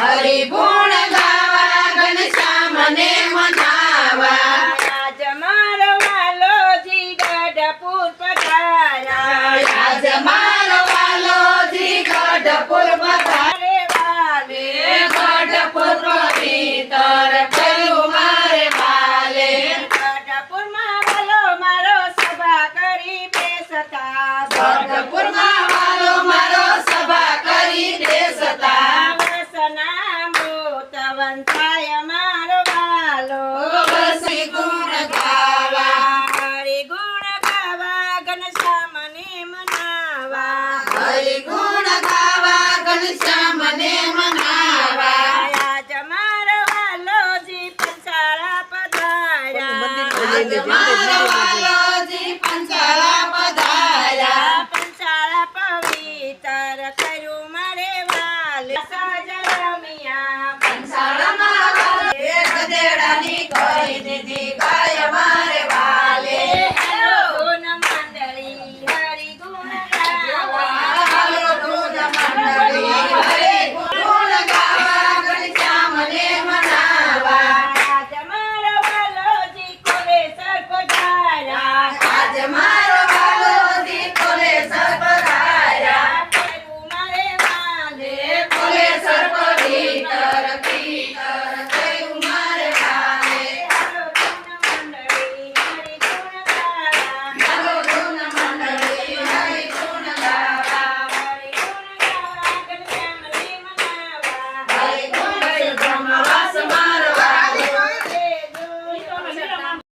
હરી ગુણ ગાવા ઘનશ્યામને મનાવા. આજ મારો વાલો જી ગઢપુર પધાર્યા. આજ મારો ભગવંતાય મારો વાલો. શ્રી ગુણ ગાવા. હરી ગુણ ગાવા ઘનશ્યામ ને મનાવા. હરી ગુણ ગાવા ઘનશ્યામ મનાવા. આજ મારો વાલો જી પંચાળા પધાર્યા. આજ મારો વાલો llamar.